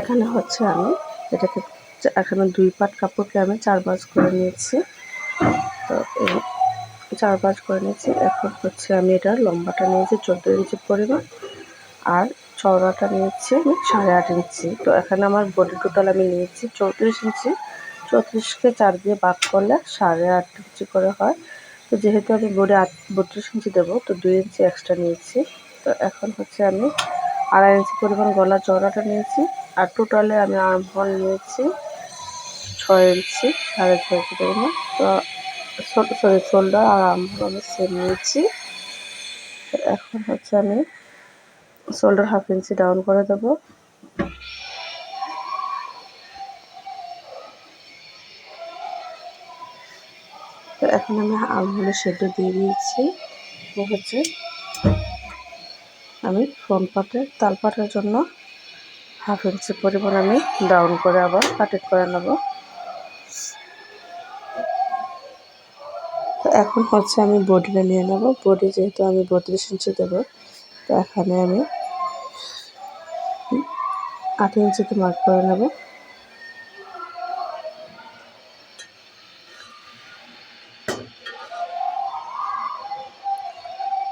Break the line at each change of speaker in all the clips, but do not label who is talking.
এখানে হচ্ছে আমি এটাকে এখানে দুই পাট কাপড়কে আমি চার ভাঁজ করে নিয়েছি। তো চার করে নিয়েছি। এখন হচ্ছে আমি এটা লম্বাটা নিয়েছি, চোদ্দ ইঞ্চি পরিমাণ। আর চওড়াটা নিয়েছি আমি সাড়ে আট ইঞ্চি। তো এখানে আমার বডি টোটাল আমি নিয়েছি চৌত্রিশ ইঞ্চি। চৌত্রিশকে চার দিয়ে ভাগ করলে সাড়ে আট ইঞ্চি করে হয়। তো যেহেতু আমি বডি আট, বত্রিশ ইঞ্চি দেবো, তো দুই ইঞ্চি এক্সট্রা নিয়েছি। তো এখন হচ্ছে আমি আড়াই ইঞ্চি পরিমাণ গলা চওড়াটা নিয়েছি। আর টোটালে আমি আর্মহল নিয়েছি, ছয় ইঞ্চি, সাড়ে ছয় ইঞ্চি পরিমাণ। তো সরি শোল্ডার আর আর্মহল আমি সেম নিয়েছি। এখন হচ্ছে আমি শোল্ডার হাফ ইঞ্চি ডাউন করে দেবো। তো এখন আমি আর্মহলের শেডও দিয়ে দিয়েছি। হচ্ছে আমি ফ্রন্ট পার্টের তাল পাটের জন্য হাফ ইঞ্চি পরিমাণ আমি ডাউন করে আবার কাটিং করে নেব। তো এখন হচ্ছে আমি বডিটা নিয়ে নেব। বডি যেহেতু আমি বত্রিশ ইঞ্চি দেবো, তো এখানে আমি আট ইঞ্চিতে মার্ক করে নেব।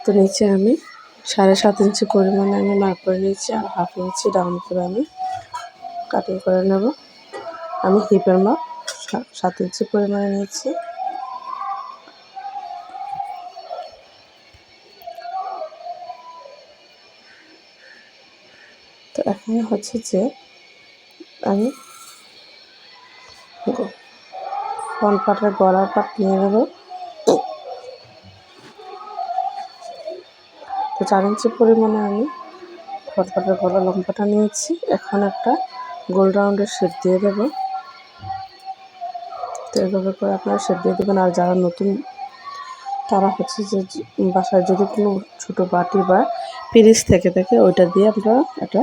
তো নিচে আমি সাড়ে সাত ইঞ্চি পরিমাণে আমি মার্ক করে নিয়েছি, আর হাফ ইঞ্চি ডাউন করে আমি কাটিং করে নেব। আমি হিপের মাপ সাত ইঞ্চি পরিমাণে নিয়েছি। তো এখানে হচ্ছে যে আমি ফ্রন্ট পার্টের গলার পাট নিয়ে নেব। চার ইঞ্চি পরিমাণে আমি ফ্রন্ট পার্টের গলা লম্বাটা নিয়েছি। এখন একটা গোল রাউন্ডের শেপ দিয়ে দেবো। তো এভাবে করে আপনারা শেপ দিয়ে দেবেন। আর যারা নতুন, তারা হচ্ছে যে বাসায় যদি কোনো ছোটো বাটি বা পিরিচ থেকে থাকে, ওইটা দিয়ে আপনারা একটা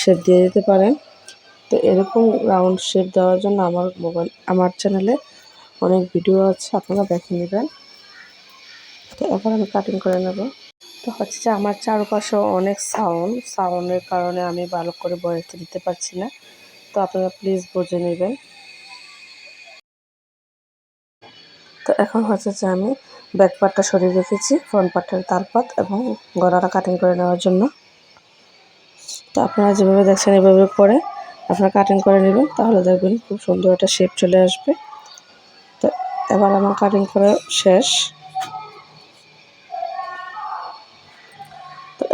শেপ দিয়ে দিতে পারেন। তো এরকম রাউন্ড শেপ দেওয়ার জন্য আমার মোবাইল, আমার চ্যানেলে অনেক ভিডিও আছে, আপনারা দেখে নেবেন। তো এবার আমি কাটিং করে নেব। তো হচ্ছে যে আমার চারপাশে অনেক সাউন্ড সাউন্ডের কারণে আমি ভালো করে বয়সটা দিতে পারছি না। তো আপনারা প্লিজ বুঝে নেবেন। তো এখন হচ্ছে যে আমি ব্যাক পার্টটা সরিয়ে রেখেছি ফ্রন্ট পার্টের তালপাত এবং গলাটা কাটিং করে নেওয়ার জন্য। তো আপনারা যেভাবে দেখছেন এভাবে করে আপনারা কাটিং করে নেবেন, তাহলে দেখবেন খুব সুন্দর একটা শেপ চলে আসবে। তো এবার আমার কাটিং করা শেষ।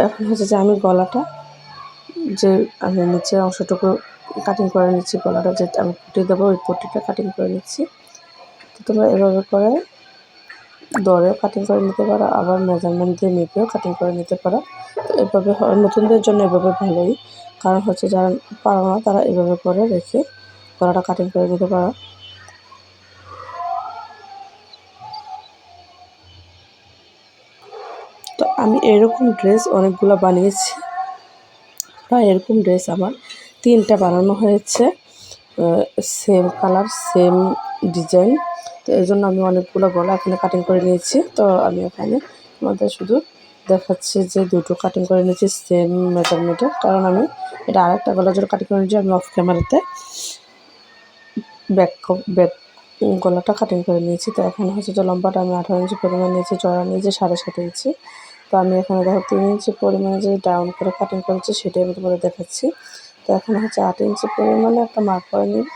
এখন হচ্ছে যে আমি গলাটা যে আমি নিচের অংশটুকু কাটিং করে নিচ্ছি, গলাটা যে আমি পুঁটি দেবো, ওই পুঁটিটা কাটিং করে নিচ্ছি। তো তোমরা এভাবে করে দরেও কাটিং করে নিতে পারো, আবার মেজারমেন্ট দিয়ে মেপেও কাটিং করে নিতে পারো। তো এভাবে নতুনদের জন্য এভাবে ভালোই। কারণ হচ্ছে যারা পারো না, তারা এভাবে করে রেখে গলাটা কাটিং করে নিতে পারো। তো আমি এরকম ড্রেস অনেকগুলো বানিয়েছি। প্রায় এরকম ড্রেস আমার। তিনটা বানানো হয়েছে। সেম কালার সেম ডিজাইন তো এই জন্য আমি অনেকগুলো গলা এখানে কাটিং করে নিয়েছি। তো আমি এখানে আমাদের শুধু দেখাচ্ছি যে দুটো কাটিং করে নিয়েছি সেম মেজারমেন্টে কারণ আমি এটা আরেকটা গলা জোর কাটিং করে নিয়েছি, আমি অফ ক্যামেরাতে ব্যাক ব্যাক গলাটা কাটিং করে নিয়েছি। তো এখানে হচ্ছে যে লম্বাটা আমি আঠারো ইঞ্চি পরিমাণ নিয়েছি চড়া নিয়েছি সাড়ে সাত ইঞ্চি তো আমি এখানে দেখো তিন ইঞ্চি পরিমাণে যে ডাউন করে কাটিং করেছি সেটাই আমি তোমাদের দেখাচ্ছি। তো এখন হচ্ছে আট ইঞ্চি পরিমাণে একটা মার্ক করে নিব।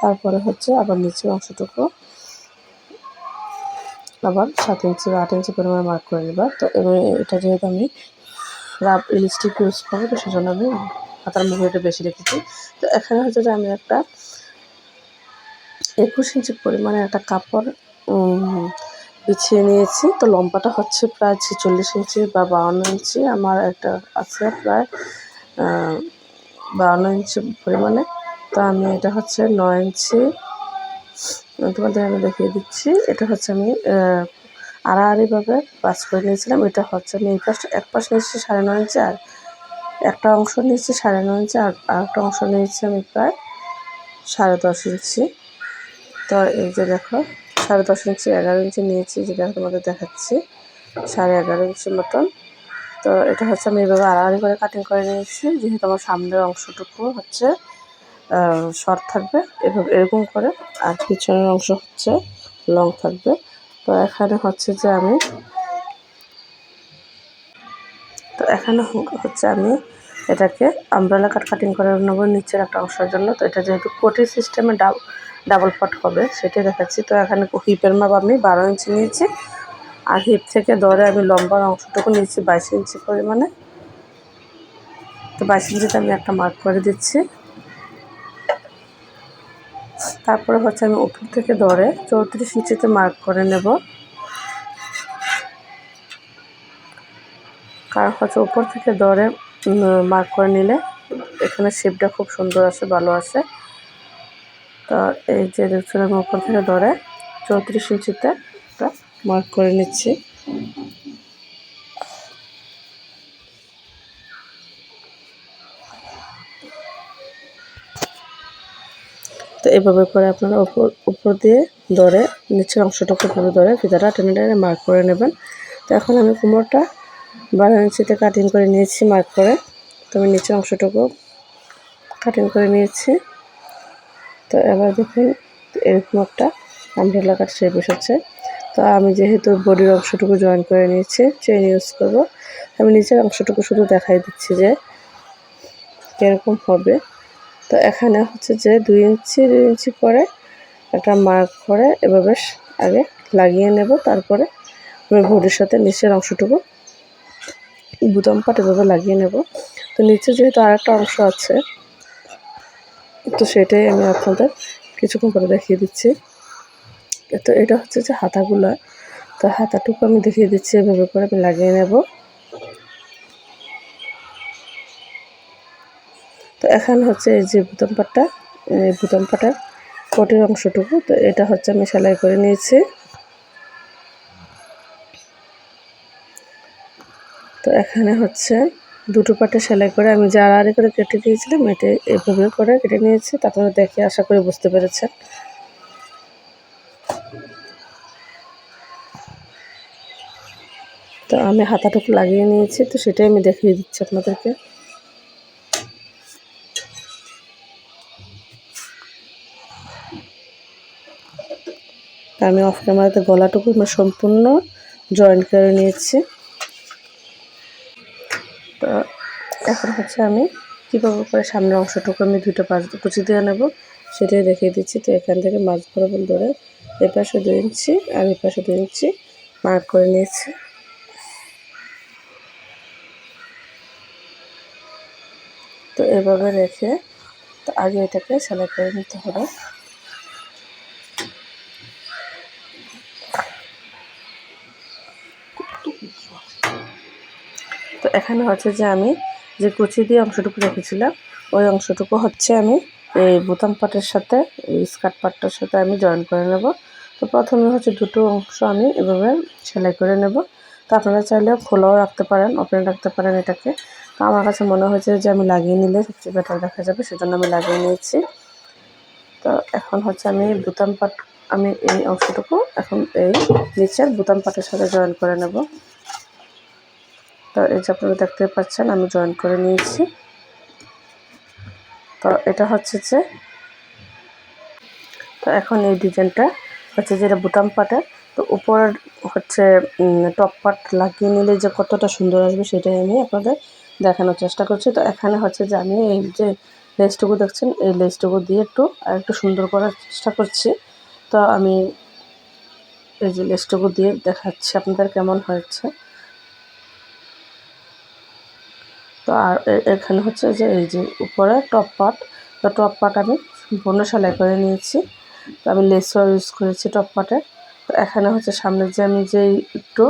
তারপরে হচ্ছে আবার নিচের অংশটুকু আবার সাত ইঞ্চি বা আট ইঞ্চি পরিমাণে মার্ক করে নিবা। তো এবার এটা যেহেতু আমি রাব ইলিস্টিক ইউজ করব, তো সেজন্য আমি হাতার মুখটা বেশি রেখেছি। তো এখানে হচ্ছে যে আমি একটা একুশ ইঞ্চি পরিমাণে একটা কাপড় বিছিয়ে নিয়েছি। তো লম্বাটা হচ্ছে প্রায় ছেচল্লিশ ইঞ্চি বা বাউন্ন ইঞ্চি। আমার একটা আছে প্রায় বাউন্ন ইঞ্চি পরিমাণে। তো আমি এটা হচ্ছে নয় ইঞ্চি, তোমাদের আমি দেখিয়ে দিচ্ছি। এটা হচ্ছে আমি আড়াআড়িভাবে পাস করে নিয়েছিলাম। এটা হচ্ছে আমি এই পাশটা এক পাশ নিয়েছি সাড়ে নয় ইঞ্চি আর একটা অংশ নিয়েছি সাড়ে নয় ইঞ্চি আর আরেকটা অংশ নিয়েছি আমি প্রায় সাড়ে দশ ইঞ্চি। তো এই যে দেখো সাড়ে দশ ইঞ্চি, এগারো ইঞ্চি নিয়েছি, যেটা তোমাদের দেখাচ্ছি। সাড়ে এগারো ইঞ্চি মতন। তো এটা হচ্ছে আমি এভাবে আড়াআড়ি করে কাটিং করে নিয়েছি, যেহেতু আমার সামনের অংশটুকু হচ্ছে শর্ট থাকবে। এভাবে এরকম করে, আর পিছনের অংশ হচ্ছে লং থাকবে। তো এখানে হচ্ছে যে আমি, তো এখানে হচ্ছে আমি এটাকে আমব্রেলা কাট কাটিং করে নেব, নিচের একটা অংশের জন্য। তো এটা যেহেতু কোটি সিস্টেমে ডাব ডাবল পাট হবে, সেটাই দেখাচ্ছি। তো এখানে হিপের মাপ আমি বারো ইঞ্চি নিয়েছি। আর হিপ থেকে ধরে আমি লম্বার অংশটুকু নিয়েছি, বাইশ ইঞ্চি পরিমাণে। তো বাইশ ইঞ্চিতে আমি একটা মার্ক করে দিচ্ছি। তারপরে হচ্ছে আমি উপর থেকে ধরে চৌত্রিশ ইঞ্চিতে মার্ক করে নেব। কারণ হচ্ছে উপর থেকে ধরে মার্ক করে নিলে। এখানে শেপটা খুব সুন্দর আছে, ভালো আছে। তো এই যে দেখছেন, আমি উপর থেকে ধরে চৌত্রিশ ইঞ্চিতে মার্ক করে নিচ্ছি। তো এভাবে করে আপনারা উপর উপর দিয়ে ধরে, নিচের অংশটাকে পুরো ধরে ফিতাটা টেনে টেনে মার্ক করে নেবেন। তো এখন আমি কোমরটা বারো ইঞ্চিতে কাটিং করে নিয়েছি মার্ক করে। তো আমি নিচের অংশটুকু কাটিং করে নিয়েছি। তো এবার দেখুন, এরকম একটা আমব্রেলা কাট শেপ এসেছে তো আমি যেহেতু বডির অংশটুকু জয়েন করে নিয়েছি চেন ইউজ করব। আমি নিচের অংশটুকু শুধু দেখাই দিচ্ছি যে কীরকম হবে। তো এখানে হচ্ছে যে দুই ইঞ্চি দুই ইঞ্চি করে একটা মার্ক করে এভাবে আগে লাগিয়ে নেব। তারপরে আমি বডির সাথে নিচের অংশটুকু বুতাম পাট এভাবে লাগিয়ে নেব। তো নিচে যেহেতু আর একটা অংশ আছে, তো সেটাই আমি আপনাদের কিছুক্ষণ পরে দেখিয়ে দিচ্ছি। তো এটা হচ্ছে যে হাতাগুলো। তো হাতাটুকু আমি দেখিয়ে দিচ্ছি, এভাবে করে আমি লাগিয়ে নেব। তো এখন হচ্ছে এই যে বুতাম পাটটা, এই বুতাম পাটার কোটের অংশটুকু, তো এটা হচ্ছে আমি সেলাই করে নিয়েছি। তো এখানে হচ্ছে দুটো পাটে সেলাই করে আমি যে আড়াআড়ি করে কেটে দিয়েছিলাম, এটা এভাবে করে কেটে নিয়েছি, তারপরে দেখে আশা করি বুঝতে পেরেছেন। তো আমি হাতাটুকু লাগিয়ে নিয়েছি, তো সেটাই আমি দেখিয়ে দিচ্ছি আপনাদেরকে। আমি অফ ক্যামেরাতে গলাটুকু সম্পূর্ণ জয়েন করে নিয়েছি। তো এখন হচ্ছে আমি কীভাবে করে সামনের অংশটুকু আমি দুটো পাঁচ কুচি দিয়ে নেব, সেটাই দেখিয়ে দিচ্ছি। তো এখান থেকে মাছ বরাবর ধরে এ পাশে দু ইঞ্চি, আর এ পাশে দু ইঞ্চি মার্ক করে নিয়েছি। তো এভাবে রেখে তো আগে এটাকে সেলাই করে নিতে হবে। এখানে হচ্ছে যে আমি যে কুচি দিয়ে অংশটুকু রেখেছিলাম, ওই অংশটুকু হচ্ছে আমি এই বোতাম পাটের সাথে, এই স্কার্ট পাটটার সাথে আমি জয়েন করে নেব। তো প্রথমে হচ্ছে দুটো অংশ আমি এভাবে সেলাই করে নেব। তো আপনারা চাইলে খোলাও রাখতে পারেন ওপেন রাখতে পারেন এটাকে। তো আমার কাছে মনে হয়েছে যে আমি লাগিয়ে নিলে সবচেয়ে বেটার দেখা যাবে, সেজন্য আমি লাগিয়ে নিয়েছি। তো এখন হচ্ছে আমি বোতাম পাট, আমি এই অংশটুকু এখন এই নিচের বোতাম পাটের সাথে জয়েন করে নেব। তো এই যে আপনারা দেখতে পাচ্ছেন, আমি জয়েন করে নিয়েছি। তো এটা হচ্ছে যে, তো এখন এই ডিজাইনটা হচ্ছে যেটা বুটাম পাটের। তো উপরের হচ্ছে টপ পাট লাগিয়ে নিলে যে কতটা সুন্দর আসবে সেটাই আমি আপনাদের দেখানোর চেষ্টা করছি। তো এখানে হচ্ছে যে আমি এই যে লেসটুকু দেখছেন, এই লেসটুকু দিয়ে একটু আর একটু সুন্দর করার চেষ্টা করছি। তো আমি এই যে লেসটুকু দিয়ে দেখাচ্ছি আপনাদের কেমন হয়েছে। তো আর এখানে হচ্ছে যে এই যে উপরে টপ পাট তো টপ পাট আমি সম্পূর্ণ সেলাই করে নিয়েছি। তো আমি লেসও ইউজ করেছি টপ পাটে তো এখানে হচ্ছে সামনে যে আমি যে একটু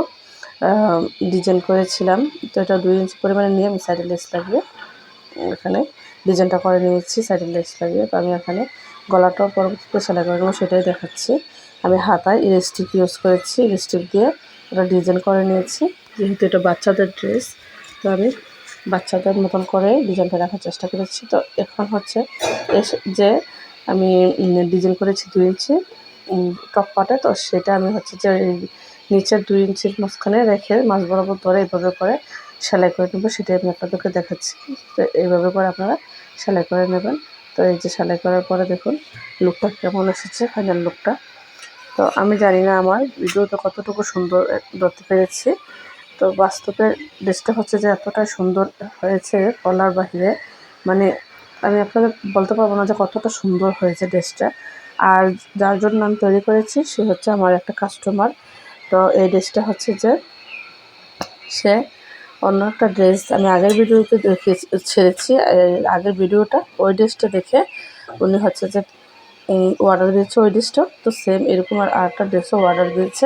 ডিজাইন করেছিলাম, তো এটা দুই ইঞ্চি পরিমাণে নিয়ে আমি সাইডে লেস লাগিয়ে, এখানে ডিজাইনটা করে নিয়েছি সাইডে লেস লাগিয়ে। তো আমি এখানে গলাটাও পরবর্তীতে সেলাই করে নেব, সেটাই দেখাচ্ছি। আমি হাতায় ইলেস্টিক ইউজ করেছি ইলেস্টিক দিয়ে ওটা ডিজাইন করে নিয়েছি। যেহেতু এটা বাচ্চাদের ড্রেস তো আমি বাচ্চাদের মতন করে ডিজাইনটা রাখার চেষ্টা করেছি। তো এখন হচ্ছে যে আমি ডিজাইন করেছি দুই ইঞ্চি টপ পাটে, তো সেটা আমি হচ্ছে যে নিচের দুই ইঞ্চির মাঝখানে রেখে মাছ বরাবর ধরে এইভাবে করে সেলাই করে নেব, সেটাই আমি আপনাদেরকে দেখাচ্ছি। তো এইভাবে করে আপনারা সেলাই করে নেবেন। তো এই যে সেলাই করার পরে দেখুন লুকটা কেমন এসেছে ফাইনাল লুকটা তো আমি জানি না আমার ভিডিওতে কতটুকু সুন্দর ধরতে পেরেছি। তো বাস্তবে ড্রেসটা হচ্ছে যে এতটা সুন্দর হয়েছে বলার বাহিরে। মানে আমি আপনাদের বলতে পারব না যে কতটা সুন্দর হয়েছে ড্রেসটা। আর যার জন্য আমি তৈরি করেছি সে হচ্ছে আমার একটা কাস্টমার তো এই ড্রেসটা হচ্ছে যে সে অন্য একটা ড্রেস আমি আগের ভিডিওতে দেখে ছেড়েছি। আগের ভিডিওটা ওই ড্রেসটা দেখে উনি হচ্ছে যে অর্ডার দিয়েছে ওই ড্রেসটা। তো সেম এরকম আর আরেকটা ড্রেসও অর্ডার দিয়েছে।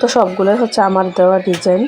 তো সবগুলোই হচ্ছে আমার দেওয়া ডিজাইন